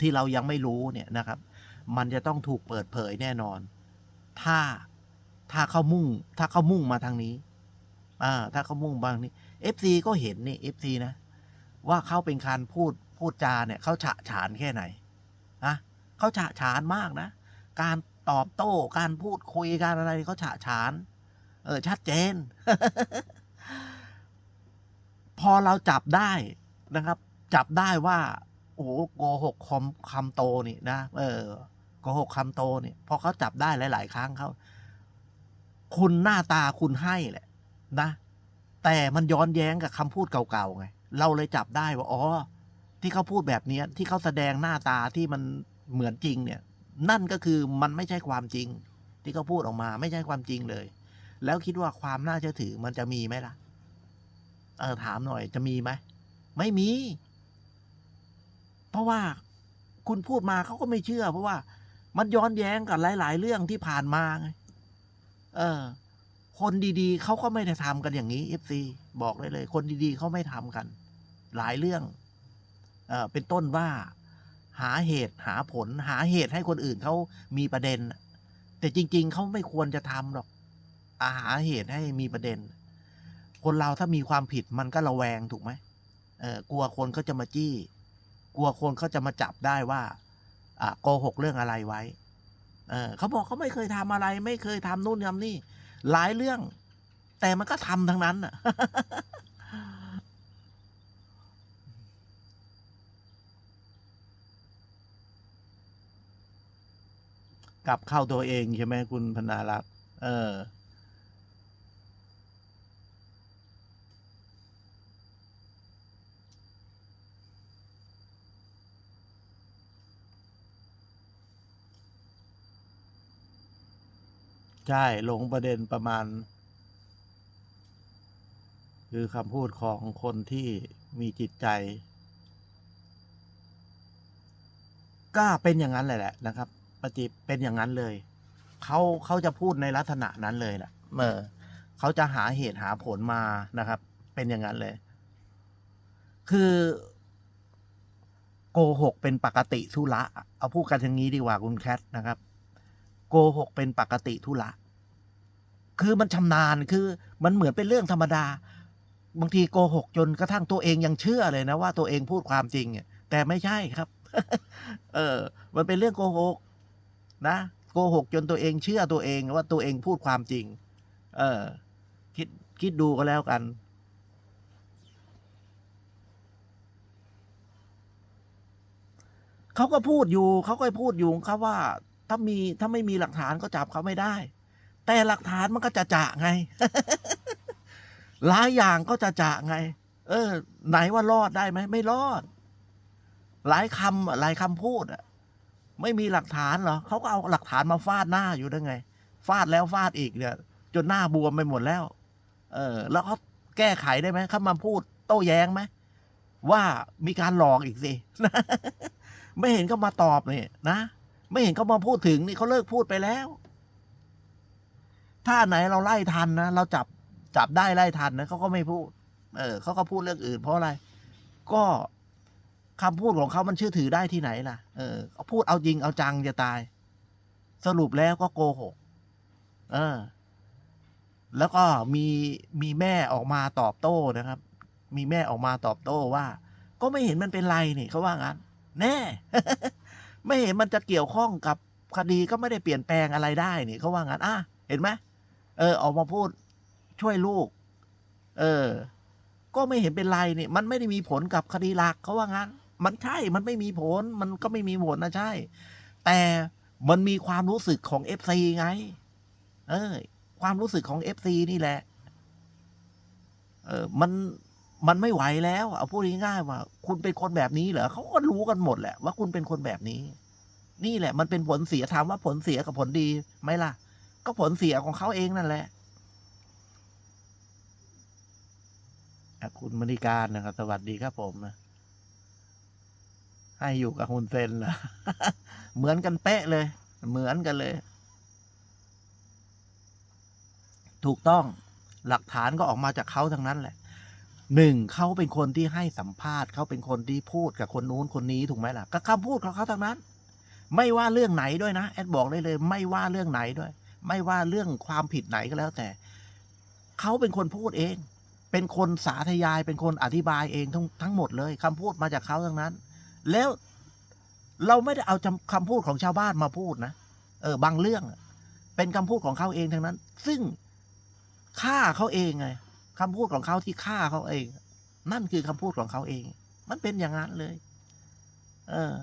ที่เรายังไม่รู้เนี่ยนะครับ มันจะต้องถูกเปิดเผยแน่นอน ถ้าถ้าเขามุ่ง ถ้าเขามุ่งมาทางนี้ อ่า ถ้าเขามุ่งบางนี้ FC ก็เห็นนี่ FC นะ ว่าเขาเป็นการพูดพูดจาเนี่ยเขาฉะฉานแค่ไหนนะเขาฉะฉานมากนะ การตอบโต้การพูดคุยการอะไรเขาฉะฉาน เออชัดเจน พอเราจับได้นะครับ จับได้ว่า โอ้โหโกหกคำคำโตนี่นะเออโกหกคำโตนี่พอเขาจับได้หลาย ๆ ครั้งเขาคุณหน้าตาคุณให้แหละนะ แต่มันย้อนแย้งกับคำพูดเก่าๆไงเราเลยจับได้ว่าอ๋อที่เขาพูดแบบเนี้ยที่เขาแสดงหน้าตาที่มันเหมือนจริงเนี่ย นั่นก็คือมันไม่ใช่ความจริง ที่เขาพูดออกมาไม่ใช่ความจริงเลย แล้วคิดว่าความน่าเชื่อถือมันจะมีไหมล่ะ เออถามหน่อยจะมีไหมไม่มี เพราะว่าคุณพูดมาเขาก็ไม่เชื่อ เพราะว่ามันย้อนแย้งกับหลาย ๆ เรื่องที่ผ่านมาไงเออ คนดีๆเขาก็ไม่ได้ทำกันอย่างนี้เอฟซีบอกเลยเลย คนดีๆเขาไม่ทำกัน หลายเรื่อง เออเป็นต้นว่า หาเหตุหาผล หาเหตุให้คนอื่นเขามีประเด็น แต่จริง ๆเขาไม่ควรจะทำหรอกอาหาเหตุให้มีประเด็น คนเราถ้ามีความผิดมันก็ระแวงถูกไหมเออกลัวคนเขาจะมาจี้ กลัวคนเขาจะมาจับได้ว่าอ่าโกหกเรื่องอะไรไว้ เออเขาบอกเขาไม่เคยทำอะไร ไม่เคยทำนู่นทำนี่ หลายเรื่อง แต่มันก็ทำทั้งนั้นอะกลับเข้าตัวเองใช่ไหมคุณพนารักษ์เออ ใช่หลงประเด็นประมาณ คือคำพูดของคนที่มีจิตใจก็เป็นอย่างนั้นเลยแหละนะครับปฏิเป็นอย่างนั้นเลยเขาเขาจะพูดในลักษณะนั้นเลยแหละเออเขาจะหาเหตุหาผลมานะครับ เป็นอย่างนั้นเลย คือโกหกเป็นปกติธุระเอาพูดกันอย่างนี้ดีกว่าคุณแคทนะครับ โกหกเป็นปกติธุระ คือมันชำนาญคือมันเหมือนเป็นเรื่องธรรมดา บางทีโกหกจนกระทั่งตัวเองยังเชื่อเลยนะว่าตัวเองพูดความจริงแต่ไม่ใช่ครับ เออ มันเป็นเรื่องโกหกนะโกหกจนตัวเองเชื่อตัวเองว่าตัวเองพูดความจริง เออ คิดคิดดูก็แล้วกันเขาก็พูดอยู่เขาก็พูดอยู่เขาว่า ถ้ามีถ้าไม่มีหลักฐานก็จับเขาไม่ได้ แต่หลักฐานมันก็จะจะไง หลายอย่างก็จะจะไง เออ ไหนว่ารอดได้ไหมไม่รอด หลายคำอะหลายคำพูดอะไม่มีหลักฐานเหรอเขาก็เอาหลักฐานมาฟาดหน้าอยู่ได้ไง ฟาดแล้วฟาดอีกเนี่ย จนหน้าบวมไปหมดแล้ว เออ แล้วเขาแก้ไขได้ไหมเขามาพูดโต้แย้งไหมว่ามีการหลอกอีกสิไม่เห็นเขามาตอบเนี่ยนะ ไม่เห็นเขามาพูดถึงนี่เขาเลิกพูดไปแล้ว ถ้าไหนเราไล่ทันนะเราจับจับได้ไล่ทันนะเขาก็ไม่พูด เออเขาก็พูดเรื่องอื่น เพราะอะไร ก็คำพูดของเขามันเชื่อถือได้ที่ไหนล่ะ เออเาพูดเอาจริงเอาจังจะตาย สรุปแล้วก็โกหก เออ แล้วก็มีมีแม่ออกมาตอบโต้นะครับ มีแม่ออกมาตอบโต้ว่า ก็ไม่เห็นมันเป็นไรนี่เขาว่างั้น แน่ ไม่เห็นมันจะเกี่ยวข้องกับคดีก็ไม่ได้เปลี่ยนแปลงอะไรได้นี่เขาว่างั้นอะเห็นไหม เออ ออกมาพูดช่วยลูก เออ ก็ไม่เห็นเป็นไรนี่มันไม่ได้มีผลกับคดีหลักเขาว่างั้น มันใช่ มันไม่มีผล มันก็ไม่มีผลนะใช่ แต่มันมีความรู้สึกของเอฟซีไง เออ ความรู้สึกของเอฟซีนี่แหละ เออ มันมันไม่ไหวแล้ว เอาพูดง่ายๆว่า คุณเป็นคนแบบนี้เหรอเขาก็รู้กันหมดแหละว่าคุณเป็นคนแบบนี้ นี่แหละ มันเป็นผลเสียถามว่าผลเสียกับผลดีไหมล่ะ ก็ผลเสียของเขาเองนั่นแหละคุณมณิการนะครับ สวัสดีครับผมนะให้อยู่กับคุณเซนเหรอเหมือนกันเป๊ะเลย เหมือนกันเลย ถูกต้องหลักฐานก็ออกมาจากเขาทั้งนั้นแหละหนึ่งเขาเป็นคนที่ให้สัมภาษณ์เขาเป็นคนที่พูดกับคนนู้นคนนี้ถูกไหมล่ะ ก็คำพูดของเขาทั้งนั้น ไม่ว่าเรื่องไหนด้วยนะ แอดบอกได้เลย ไม่ว่าเรื่องไหนด้วย ไม่ว่าเรื่องความผิดไหนก็แล้วแต่ เขาเป็นคนพูดเอง เป็นคนสาธยาย เป็นคนอธิบายเองทั้งทั้งหมดเลยคำพูดมาจากเขาทั้งนั้น แล้วเราไม่ได้เอาคำพูดของชาวบ้านมาพูดนะ เออบางเรื่อง เป็นคำพูดของเขาเองทั้งนั้น ซึ่งฆ่าเขาเองไงคำพูดของเขาที่ฆ่าเขาเอง นั่นคือคำพูดของเขาเอง มันเป็นอย่างนั้นเลย เออ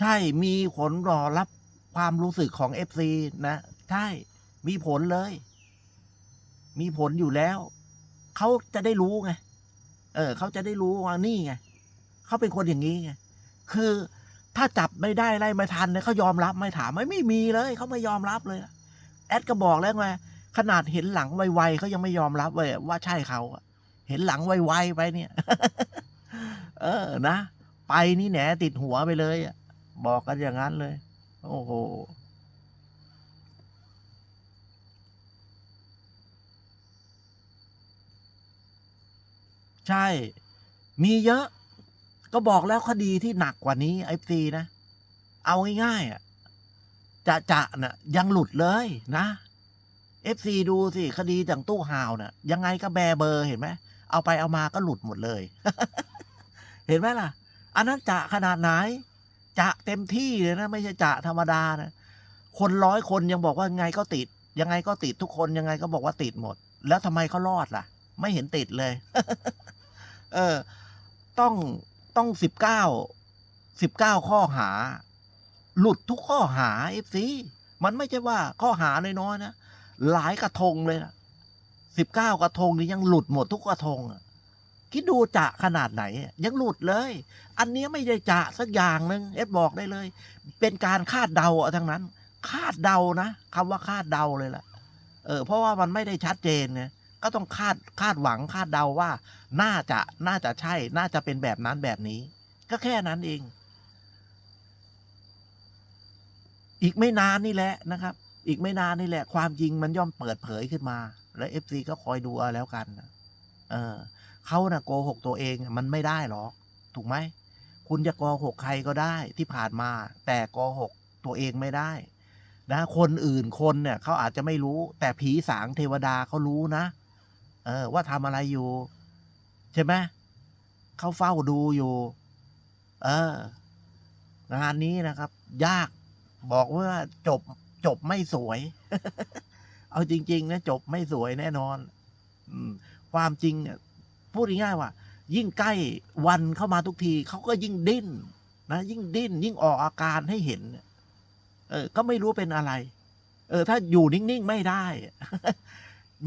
ใช่มีผลรอรับความรู้สึกของเอฟซีนะ ใช่ มีผลเลย มีผลอยู่แล้ว เขาจะได้รู้ไง เออ เขาจะได้รู้ว่านี่ไง เขาเป็นคนอย่างนี้ไง คือถ้าจับไม่ได้ไล่ไม่ทันเนี่ยเขายอมรับไม่ถามไม่ไม่มีเลย เขาไม่ยอมรับเลย แอดก็บอกแล้วไงขนาดเห็นหลังไวๆเขายังไม่ยอมรับเลยว่าใช่เขาเห็นหลังไวๆไปเนี่ย เออนะ ไปนี่แหนติดหัวไปเลยอะ บอกกันอย่างนั้นเลย โอ้โหใช่ มีเยอะ ก็บอกแล้วคดีที่หนักกว่านี้ไอซีนะ เอาง่ายๆอะ จะจะน่ะ ยังหลุดเลยนะเอฟซีดูสิ คดีจากตู้ห่าวน่ะ ยังไงก็แบเบอร์เห็นไหม เอาไปเอามาก็หลุดหมดเลย เห็นไหมล่ะ อันนั้นจะขนาดไหน จะเต็มที่เลยนะไม่ใช่จะธรรมดานะคนร้อยคนยังบอกว่าไงก็ติด ยังไงก็ติดทุกคนยังไงก็บอกว่าติดหมด แล้วทำไมเขารอดล่ะ ไม่เห็นติดเลย เออ ต้องต้องสิบเก้าสิบเก้าข้อหา หลุดทุกข้อหาเอฟซีมันไม่ใช่ว่าข้อหาน้อยๆนะหลายกระทงเลยนะสิบเก้ากระทงนี่ยังหลุดหมดทุกกระทงอะ คิดดูจะขนาดไหน ยังหลุดเลย อันนี้ไม่ได้จะสักอย่างหนึ่งเอฟบอกได้เลย เป็นการคาดเดาเอาทั้งนั้น คาดเดานะคำว่าคาดเดาเลยล่ะ เออ เพราะว่ามันไม่ได้ชัดเจนไงก็ต้องคาดคาดหวังคาดเดาว่า น่าจะน่าจะใช่ น่าจะเป็นแบบนั้นแบบนี้ ก็แค่นั้นเอง อีกไม่นานนี่แหละนะครับ อีกไม่นานนี่แหละ ความจริงมันย่อมเปิดเผยขึ้นมา แล้วเอฟซีก็คอยดูเอาแล้วกัน เออ เขานะ่ะโกหกตัวเองมันไม่ได้หรอก ถูกไหม คุณจะโกหกใครก็ได้ที่ผ่านมา แต่โกหกตัวเองไม่ได้ นะ คนอื่นคนเนี่ยเขาอาจจะไม่รู้ แต่ผีสางเทวดาเขารู้นะ เออ ว่าทำอะไรอยู่ ใช่ไหมเขาเฝ้าดูอยู่ เออ งานนี้นะครับ ยากบอกว่าจบจบไม่สวย เอาจริง ๆ นะ จบไม่สวยแน่นอน อืมความจริงเนี่ย พูดง่ายๆว่า ยิ่งใกล้วันเข้ามาทุกทีเขาก็ยิ่งดิ้นนะยิ่งดิ้น ยิ่งออกอาการให้เห็น เออ ก็ไม่รู้เป็นอะไร เออ ถ้าอยู่นิ่งๆไม่ได้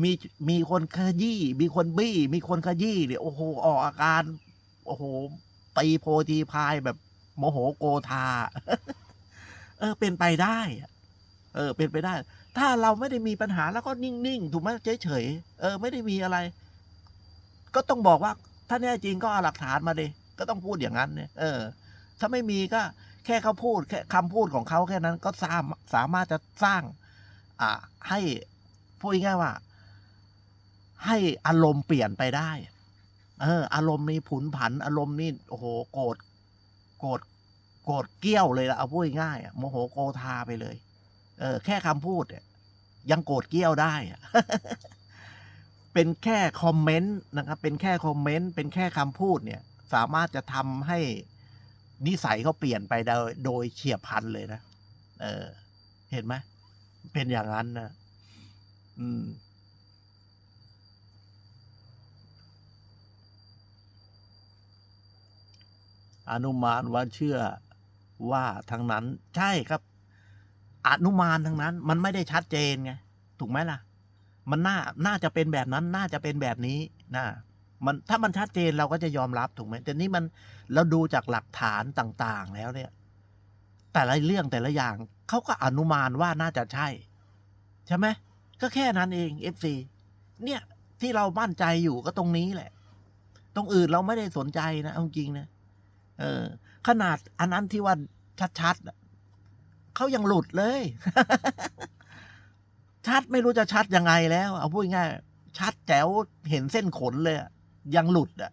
มีมีคนขยี้ มีคนบี้ มีคนขยี้เนี่ยโอ้โหออกอาการ โอ้โหตีโพตีพายแบบโมโหโกธาเออ เป็นไปได้อะเออ เป็นไปได้ ถ้าเราไม่ได้มีปัญหาแล้วก็นิ่งๆถูกไหมเฉยๆเออ ไม่ได้มีอะไร ก็ต้องบอกว่าถ้าแน่จริงก็เอาหลักฐานมาดิก็ต้องพูดอย่างนั้นเนี่ยเออ ถ้าไม่มีก็แค่เขาพูดแค่คำพูดของเขาแค่นั้นก็สามสามารถจะสร้าง อ่า ให้พูดง่ายว่า ให้อารมณ์เปลี่ยนไปได้ เออ อารมณ์นี่ผุนผัน อารมณ์นี่โอ้โหโกรธโกรธโกรธเกี้ยวเลยละเอาพูดง่ายอะโมโหโกธาไปเลย เออ แค่คำพูดเนี่ยยังโกรธเกี้ยวได้อะ เป็นแค่คอมเมนต์นะครับเป็นแค่คอมเมนต์เป็นแค่คำพูดเนี่ยสามารถจะทำให้นิสัยเขาเปลี่ยนไปโดยโดยเฉียบพลันเลยนะเออ เห็นไหมเป็นอย่างนั้นนะอืมอนุมานว่าเชื่อว่าทั้งนั้น ใช่ครับ อนุมานทั้งนั้น มันไม่ได้ชัดเจนไง ถูกไหมล่ะ มันน่าน่าจะเป็นแบบนั้นน่าจะเป็นแบบนี้นะมันถ้ามันชัดเจนเราก็จะยอมรับถูกไหมแต่นี่มันเราดูจากหลักฐานต่างๆ แล้วเนี่ย แต่ละเรื่องแต่ละอย่างเขาก็อนุมานว่าน่าจะใช่ ใช่ไหมก็แค่นั้นเองเอฟซีเนี่ยที่เรามั่นใจอยู่ก็ตรงนี้แหละ ตรงอื่นเราไม่ได้สนใจนะเอาจริงนะเออ ขนาดอันนั้นที่ว่าชัดๆเขายังหลุดเลย ชัดไม่รู้จะชัดยังไงแล้ว เอาพูดง่ายๆชัดแจ๋วเห็นเส้นขนเลยยังหลุดอะ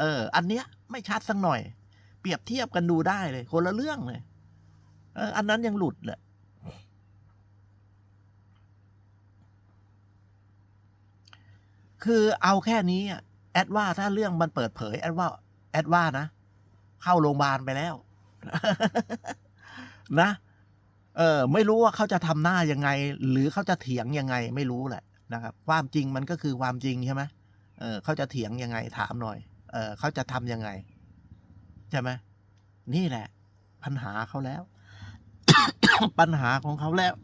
เออ อันเนี้ย ไม่ชัดสักหน่อย เปรียบเทียบกันดูได้เลย คนละเรื่องเลยเอออันนั้นยังหลุดเลยคือเอาแค่นี้แอดว่าถ้าเรื่องมันเปิดเผย แอดว่า แอดว่านะ เข้าโรงพยาบาลไปแล้ว นะ เออไม่รู้ว่าเขาจะทำหน้ายังไง หรือเขาจะเถียงยังไงไม่รู้แหละนะครับ ความจริงมันก็คือความจริงใช่ไหมเออเขาจะเถียงยังไงถามหน่อย เออเขาจะทำยังไงใช่ไหมนี่แหละ ปัญหาเขาแล้ว ปัญหาของเขาแล้ว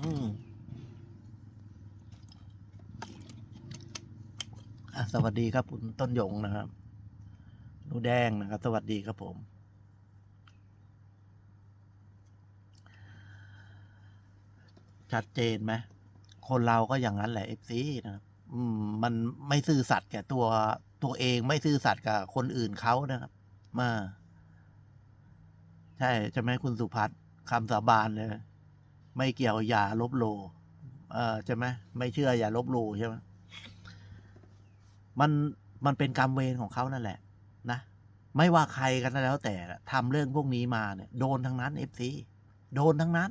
อืมอะสวัสดีครับคุณต้นหยงนะครับหนูแดงนะครับ สวัสดีครับผม ชัดเจนไหมคนเราก็อย่างนั้นแหละเอฟซีนะครับอืม มันไม่ซื่อสัตย์แก่ตัวตัวเองไม่ซื่อสัตย์กับคนอื่นเขานะครับ มา ใช่ใช่ไหมคุณสุพัฒน์คำสาบานเลยไม่เกี่ยวอย่าลบโล เออใช่ไหมไม่เชื่ออย่าลบโลใช่ไหมมันมันเป็นกรรมเวรของเขานั่นแหละ นะไม่ว่าใครกันแล้วแต่ทำเรื่องพวกนี้มาเนี่ย โดนทั้งนั้นเอฟซีโดนทั้งนั้น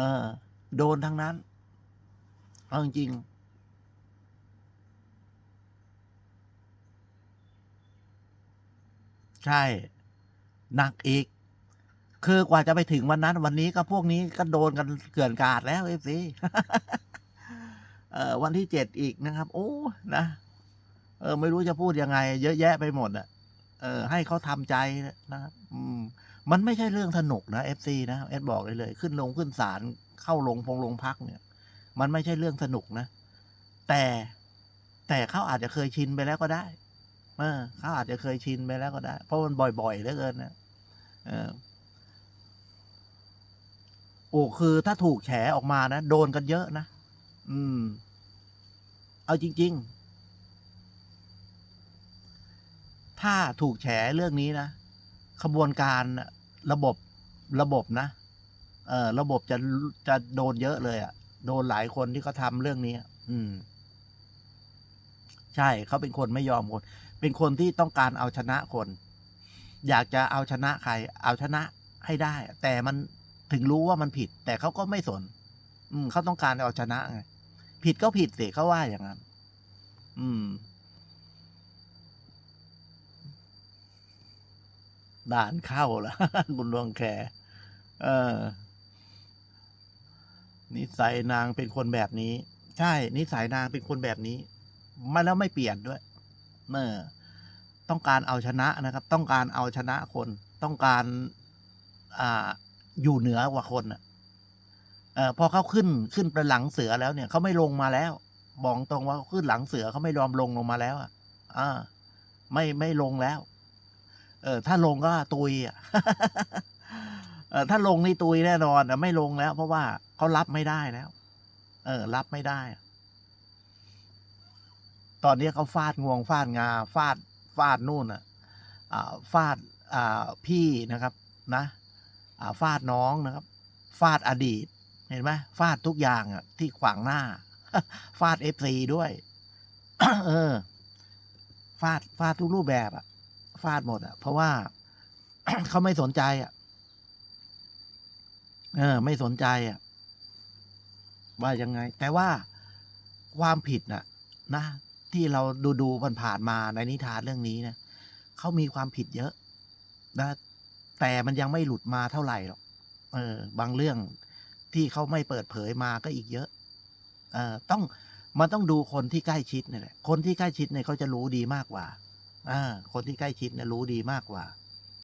ออ โดนทั้งนั้น เอาจริงๆใช่ หนักอีก คือกว่าจะไปถึงวันนั้น วันนี้ก็พวกนี้ก็โดนกันเกลื่อนกาดแล้วเอฟซีวันที่เจ็ดอีกนะครับ โอ้ นะ เออ ไม่รู้จะพูดยังไง เยอะแยะไปหมดอะ เออ ให้เขาทำใจนะครับ อืม มันไม่ใช่เรื่องสนุกนะเอฟซีนะเอสบอกเลยเลย ขึ้นลงขึ้นศาลเข้าลงพงลงพักเนี่ย มันไม่ใช่เรื่องสนุกนะ แต่แต่เขาอาจจะเคยชินไปแล้วก็ได้เออเขาอาจจะเคยชินไปแล้วก็ได้ เพราะมันบ่อยๆเหลือเกินนะเออโอ้คือถ้าถูกแฉออกมานะโดนกันเยอะนะอืม เอาจริง ๆ ถ้าถูกแฉเรื่องนี้นะ ขบวนการระบบระบบนะเออระบบจะจะโดนเยอะเลยอะ่ะ โดนหลายคนที่เขาทำเรื่องนี้อืม ใช่เขาเป็นคนไม่ยอมคน เป็นคนที่ต้องการเอาชนะคน อยากจะเอาชนะใคร เอาชนะให้ได้ แต่มันถึงรู้ว่ามันผิด แต่เขาก็ไม่สน อืมเขาต้องการเอาชนะไงผิดก็ผิดสิเขาว่าอย่างนั้น อืม ด่านเข้าละคุณดวงแขเออ นิสัยนางเป็นคนแบบนี้ ใช่ นิสัยนางเป็นคนแบบนี้ไม่แล้วไม่เปลี่ยนด้วยเออต้องการเอาชนะนะครับ ต้องการเอาชนะคน ต้องการ อ่า อยู่เหนือกว่าคนอะเออพอเขาขึ้นขึ้นไปหลังเสือแล้วเนี่ยเขาไม่ลงมาแล้วบอกตรงว่าขึ้นหลังเสือเขาไม่ยอมลงลงมาแล้ว อะ อ่า ไม่ไม่ลงแล้ว เออถ้าลงก็ตุยอะเออถ้าลงนี่ตุยแน่นอนไม่ลงแล้ว เพราะว่าเขารับไม่ได้แล้ว เออ รับไม่ได้ ตอนนี้เขาฟาดงวงฟาดงา ฟาดฟาดนู่นอะฟาดอ่าพี่นะครับ นะอ่าฟาดน้องนะครับ ฟาดอดีต เห็นไหมฟาดทุกอย่างอะ ที่ขวางหน้า ฟาดเอฟซีด้วย เออ ฟาดฟาดทุกรูปแบบอะ ฟาดหมดอะเพราะว่า เขาไม่สนใจอะเออ ไม่สนใจอะว่ายังไง แต่ว่าความผิดน่ะ นะ ที่เราดูดูมันผ่านๆมาในนิทานเรื่องนี้นะเขามีความผิดเยอะนะแต่มันยังไม่หลุดมาเท่าไหร่หรอกเออ บางเรื่องที่เขาไม่เปิดเผยมาก็อีกเยอะ เออต้องมันต้องดูคนที่ใกล้ชิดนี่แหละ คนที่ใกล้ชิดเนี่ยเขาจะรู้ดีมากกว่า คนที่ใกล้ชิดเนี่ยรู้ดีมากกว่า